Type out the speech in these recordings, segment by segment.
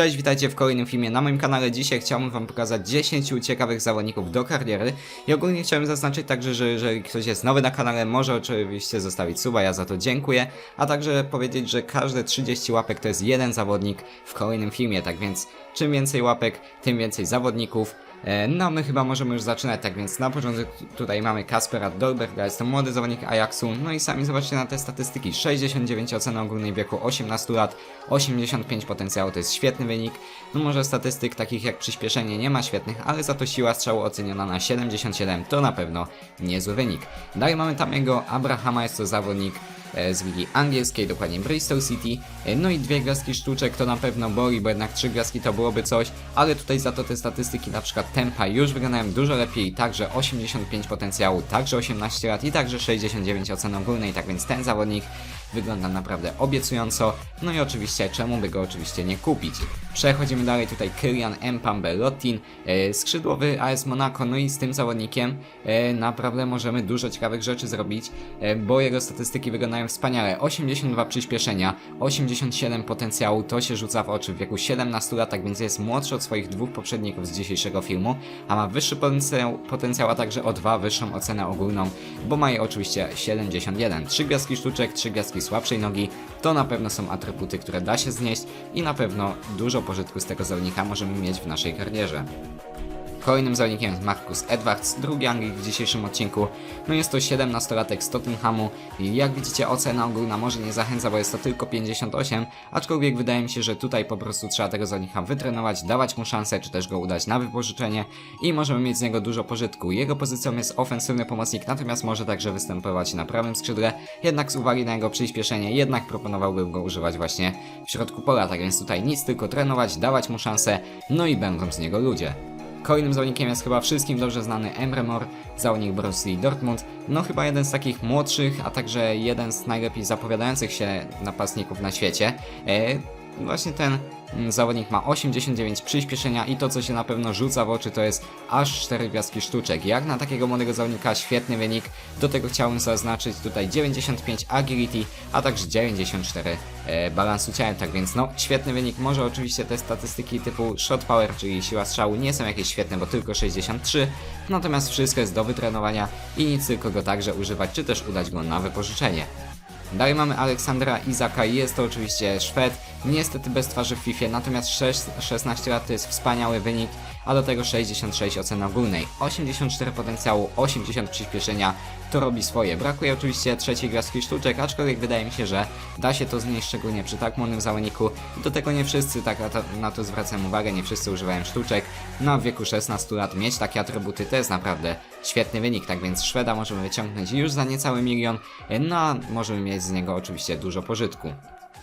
Cześć, witajcie w kolejnym filmie na moim kanale. Dzisiaj chciałbym wam pokazać 10 ciekawych zawodników do kariery i ogólnie chciałem zaznaczyć także, że jeżeli ktoś jest nowy na kanale, może oczywiście zostawić suba, ja za to dziękuję, a także powiedzieć, że każde 30 łapek to jest jeden zawodnik w kolejnym filmie, tak więc czym więcej łapek, tym więcej zawodników. E, No, my chyba możemy już zaczynać, tak więc na początek tutaj mamy Kaspera Dolberga, jest to młody zawodnik Ajaxu, no i sami zobaczcie na te statystyki, 69 ocena ogólnej wieku 18 lat, 85 potencjału, to jest świetny wynik, no może statystyk takich jak przyspieszenie nie ma świetnych, ale za to siła strzału oceniona na 77, to na pewno niezły wynik. Dalej mamy tam jego Abrahama, jest to zawodnik z ligi angielskiej, dokładnie Bristol City. E, No i dwie gwiazdki sztuczek to na pewno boli, bo jednak trzy gwiazdki to byłoby coś, ale tutaj za to te statystyki na przykład tempa już wyglądają dużo lepiej, także 85 potencjału, także 18 lat i także 69 oceny ogólnej, tak więc ten zawodnik wygląda naprawdę obiecująco, no i oczywiście czemu by go oczywiście nie kupić. Przechodzimy dalej tutaj Kylian Mpambe Lottin, e, skrzydłowy AS Monaco, no i z tym zawodnikiem e, naprawdę możemy dużo ciekawych rzeczy zrobić, e, bo jego statystyki wyglądają wspaniale. 82 przyspieszenia, 87 potencjału, to się rzuca w oczy w wieku 17 lat, tak więc jest młodszy od swoich dwóch poprzedników z dzisiejszego filmu, a ma wyższy potencjał, potencjał a także o dwa wyższą ocenę ogólną, bo ma je oczywiście 71. 3 gwiazdki sztuczek, 3 gwiazdki słabszej nogi, to na pewno są atrybuty, które da się znieść i na pewno dużo pożytku z tego zawodnika możemy mieć w naszej karierze. Kolejnym zawodnikiem jest Marcus Edwards, drugi Anglik w dzisiejszym odcinku. No jest to 17-latek z Tottenhamu i jak widzicie ocena ogólna może nie zachęca, bo jest to tylko 58, aczkolwiek wydaje mi się, że tutaj po prostu trzeba tego zawodnika wytrenować, dawać mu szansę, czy też go udać na wypożyczenie i możemy mieć z niego dużo pożytku. Jego pozycją jest ofensywny pomocnik, natomiast może także występować na prawym skrzydle, jednak z uwagi na jego przyspieszenie, jednak proponowałbym go używać właśnie w środku pola, tak więc tutaj nic, tylko trenować, dawać mu szansę, no i będą z niego ludzie. Kolejnym zawodnikiem jest chyba wszystkim dobrze znany Emre Mor, zawodnik Borussii Dortmund. No chyba jeden z takich młodszych, a także jeden z najlepiej zapowiadających się napastników na świecie. E, właśnie ten mm, zawodnik ma 89 przyspieszenia i to co się na pewno rzuca w oczy to jest aż 4 gwiazdki sztuczek. Jak na takiego młodego zawodnika świetny wynik. Do tego chciałbym zaznaczyć tutaj 95 agility, a także 94 e, balansu ciałem, tak więc no świetny wynik. Może oczywiście te statystyki typu shot power, czyli siła strzału nie są jakieś świetne, bo tylko 63, natomiast wszystko jest do wytrenowania i nic tylko go także używać, czy też udać go na wypożyczenie. Dalej mamy Aleksandra Izaka jest to oczywiście Szwed, niestety bez twarzy w FIFA, natomiast 6, 16 lat to jest wspaniały wynik, a do tego 66 oceny ogólnej, 84 potencjału, 80 przyspieszenia, to robi swoje. Brakuje oczywiście trzeciej gwiazdki sztuczek, aczkolwiek wydaje mi się, że da się to znieść szczególnie przy tak młodym zawodniku do tego nie wszyscy tak na to zwracam uwagę, nie wszyscy używają sztuczek, no a w wieku 16 lat mieć takie atrybuty to jest naprawdę świetny wynik, tak więc Szweda możemy wyciągnąć już za niecały milion, no a możemy mieć z niego oczywiście dużo pożytku.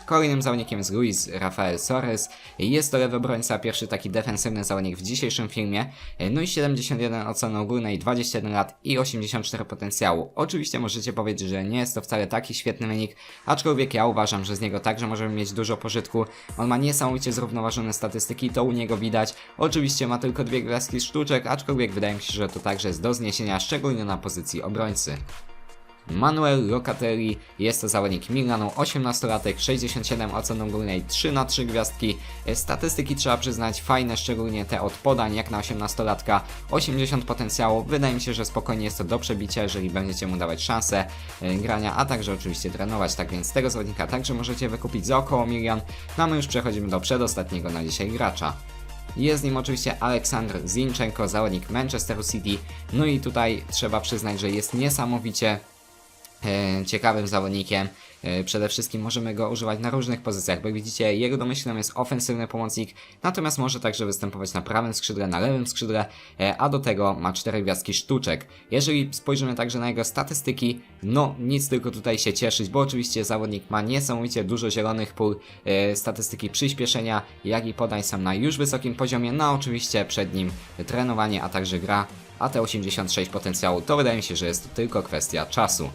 Kolejnym zawodnikiem jest Luis Rafael Soares. Jest to lewy obrońca, pierwszy taki defensywny zawodnik w dzisiejszym filmie. No i 71 oceny ogólnej, 21 lat i 84 potencjału. Oczywiście możecie powiedzieć, że nie jest to wcale taki świetny wynik, aczkolwiek ja uważam, że z niego także możemy mieć dużo pożytku. On ma niesamowicie zrównoważone statystyki, to u niego widać. Oczywiście ma tylko dwie gwiazdki sztuczek, aczkolwiek wydaje mi się, że to także jest do zniesienia, szczególnie na pozycji obrońcy. Manuel Locatelli jest to zawodnik Milanu, 18-latek, 67 ocen ogólnej, 3 na 3 gwiazdki. Statystyki trzeba przyznać fajne, szczególnie te od podań, jak na 18-latka. 80 potencjału, wydaje mi się, że spokojnie jest to do przebicia, jeżeli będziecie mu dawać szansę e, grania, a także oczywiście trenować, tak więc tego zawodnika także możecie wykupić za około milion. No a my już przechodzimy do przedostatniego na dzisiaj gracza. Jest nim oczywiście Aleksandr Zinchenko, zawodnik Manchesteru City. No i tutaj trzeba przyznać, że jest niesamowicie ciekawym zawodnikiem. E, Przede wszystkim możemy go używać na różnych pozycjach, jak widzicie, jego domyślnym jest ofensywny pomocnik, natomiast może także występować na prawym skrzydle, na lewym skrzydle, e, a do tego ma 4 gwiazdki sztuczek. Jeżeli spojrzymy także na jego statystyki, no nic tylko tutaj się cieszyć, bo oczywiście zawodnik ma niesamowicie dużo zielonych pól, e, statystyki przyspieszenia, jak i podań są na już wysokim poziomie, no oczywiście przed nim trenowanie, a także gra, a te 86 potencjału to wydaje mi się, że jest tylko kwestia czasu.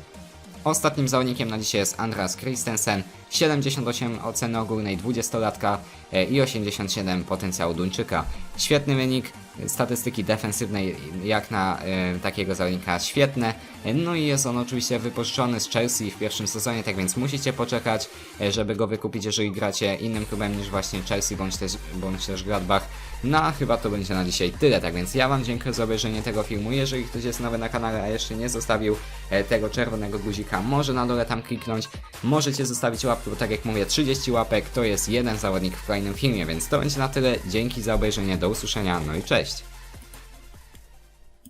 Ostatnim zawodnikiem na dzisiaj jest Andras Christensen, 78 oceny ogólnej 20-latka e, i 87 potencjału Duńczyka. Świetny wynik, statystyki defensywnej jak na e, takiego zawodnika świetne. No i jest on oczywiście wypożyczony z Chelsea w pierwszym sezonie, tak więc musicie poczekać, e, żeby go wykupić, jeżeli gracie innym klubem niż właśnie Chelsea bądź też, bądź też Gladbach. No a chyba to będzie na dzisiaj tyle, tak więc ja wam dziękuję za obejrzenie tego filmu. Jeżeli ktoś jest nowy na kanale, a jeszcze nie zostawił e, tego czerwonego guzika, może na dole tam kliknąć. Możecie zostawić łapkę, bo tak jak mówię, 30 łapek to jest jeden zawodnik w kolejnym filmie, więc to będzie na tyle. Dzięki za obejrzenie, do usłyszenia, no i cześć! часть.